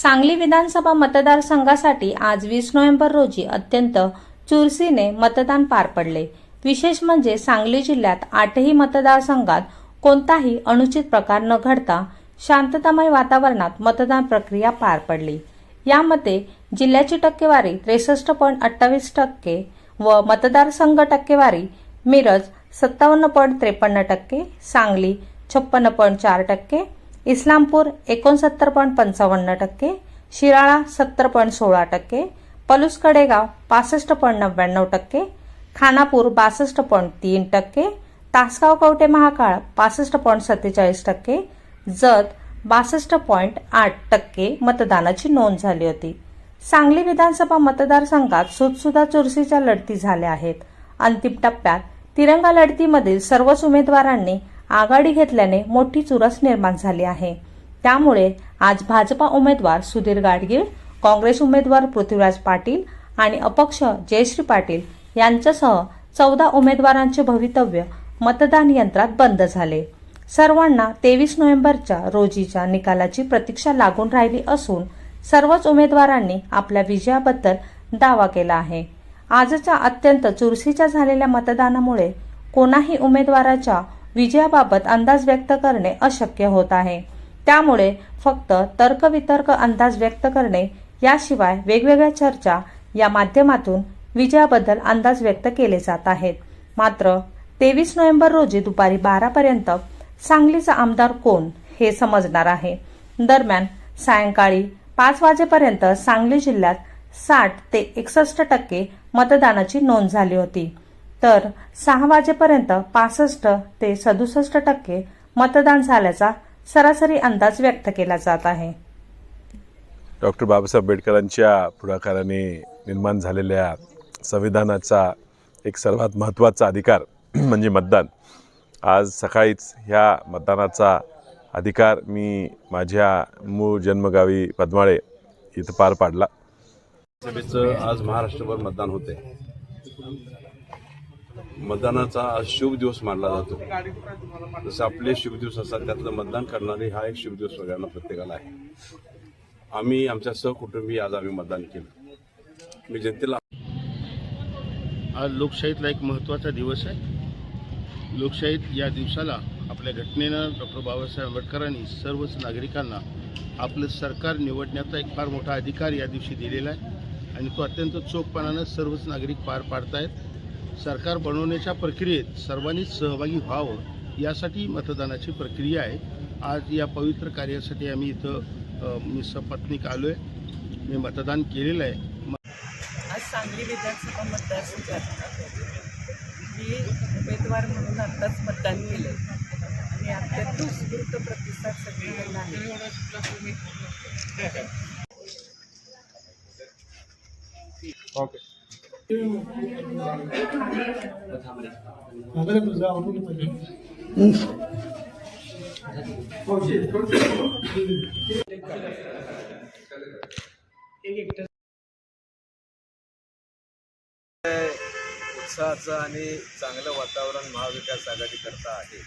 सांगली विधानसभा मतदारसंघासाठी आज वीस नोव्हेंबर रोजी अत्यंत चुरसीने मतदान पार पडले. विशेष म्हणजे सांगली जिल्ह्यात आठही मतदारसंघात कोणताही अनुचित प्रकार न घडता शांततामय वातावरणात मतदान प्रक्रिया पार पडली. यामध्ये जिल्ह्याची टक्केवारी त्रेसष्ट पॉईंट अठ्ठावीस टक्के व मतदारसंघ टक्केवारी मिरज सत्तावन्न पॉईंट त्रेपन्न टक्के सांगली छप्पन्न पॉईंट चार टक्के इस्लामपूर एकोणसत्तर पॉईंट पंचावन्न टक्के शिराळा सत्तर पॉईंट सोळा टक्के पलूस कडेगाव पासष्ट पॉईंट नव्याण्णव टक्के खानापूर बासष्ट पॉईंट तीन टक्के तासगाव कवटे महाकाळ पासष्ट पॉईंट सत्तेचाळीस टक्के जत बासष्ट पॉईंट आठ टक्के मतदानाची नोंद झाली होती. सांगली विधानसभा मतदारसंघात सुतसुदा चुरशीच्या लढती झाल्या आहेत. अंतिम टप्प्यात तिरंगा लढतीमधील सर्वच उमेदवारांनी आघाडी घेतल्याने मोठी चुरस निर्माण झाली आहे. त्यामुळे आज भाजपा उमेदवार सुधीर गाडगीळ काँग्रेस उमेदवार पृथ्वीराज पाटील आणि अपक्ष जयश्री पाटील यांच्यासह चौदा उमेदवारांचे भवितव्य मतदान यंत्रात बंद झाले. सर्वांना तेवीस नोव्हेंबरच्या रोजीच्या निकालाची प्रतीक्षा लागून राहिली असून सर्वच उमेदवारांनी आपल्या विजयाबद्दल दावा केला आहे. आजच्या अत्यंत चुरशीच्या झालेल्या मतदानामुळे कोणाही उमेदवाराच्या विजयाबाबत अंदाज व्यक्त करणे अशक्य होत आहे. त्यामुळे फक्त तर्कवितर्क अंदाज व्यक्त करणे याशिवाय वेगवेगळ्या चर्चा या माध्यमातून विजयाबद्दल अंदाज व्यक्त केले जात आहेत. मात्र तेवीस नोव्हेंबर रोजी दुपारी बारापर्यंत सांगलीचा आमदार कोण हे समजणार आहे. दरम्यान सायंकाळी पाच वाजेपर्यंत सांगली जिल्ह्यात साठ ते एकसष्ट टक्के मतदानाची नोंद झाली होती. तर सहा वाजेपर्यंत पासष्ट ते सदुसष्ट टक्के मतदान झाल्याचा सरासरी अंदाज व्यक्त केला जात आहे. डॉक्टर बाबासाहेब आंबेडकरांच्या पुढाकाराने निर्माण झालेल्या संविधानाचा एक सर्वात महत्त्वाचा अधिकार म्हणजे मतदान. आज सकाळीच ह्या मतदानाचा अधिकार मी माझ्या मूळ जन्मगावी पद्माळे इथं पार पाडला. सभेचं आज महाराष्ट्रभर मतदान होते मतदानाचा आज शुभ दिवस मानला जातो. जसं आपले शुभ दिवस असतात त्यातलं मतदान करणारे हा एक शुभ दिवस सगळ्यांना प्रत्येकाला आहे. आम्ही आमच्या सहकुटुंबी आज आम्ही मतदान केलं. मी जनतेला आज लोकशाहीतला एक महत्त्वाचा दिवस आहे. लोकशाहीत या दिवसाला आपल्या घटनेनं डॉक्टर बाबासाहेब आंबेडकरांनी सर्वच नागरिकांना आपलं सरकार निवडण्याचा एक फार मोठा अधिकार या दिवशी दिलेला आहे. आणि तो अत्यंत चोखपणानं सर्वच नागरिक पार पाडतायत. सरकार बनवण्याच्या प्रक्रियेत सर्वांनीच सहभागी व्हावं यासाठी मतदानाची प्रक्रिया आहे. आज या पवित्र कार्यासाठी आम्ही इथं मी सपत्नीक आलो आहे मी मतदान केलेलं आहे. आज सांगली विधानसभा मतदारसंघात मी उमेदवार म्हणून आत्ताच मतदान केलं आणि अत्यंत उत्स्फूर्त प्रतिसाद सगळीकडनं आहे. उत्साहाचं आणि चांगलं वातावरण महाविकास आघाडी करता आहे.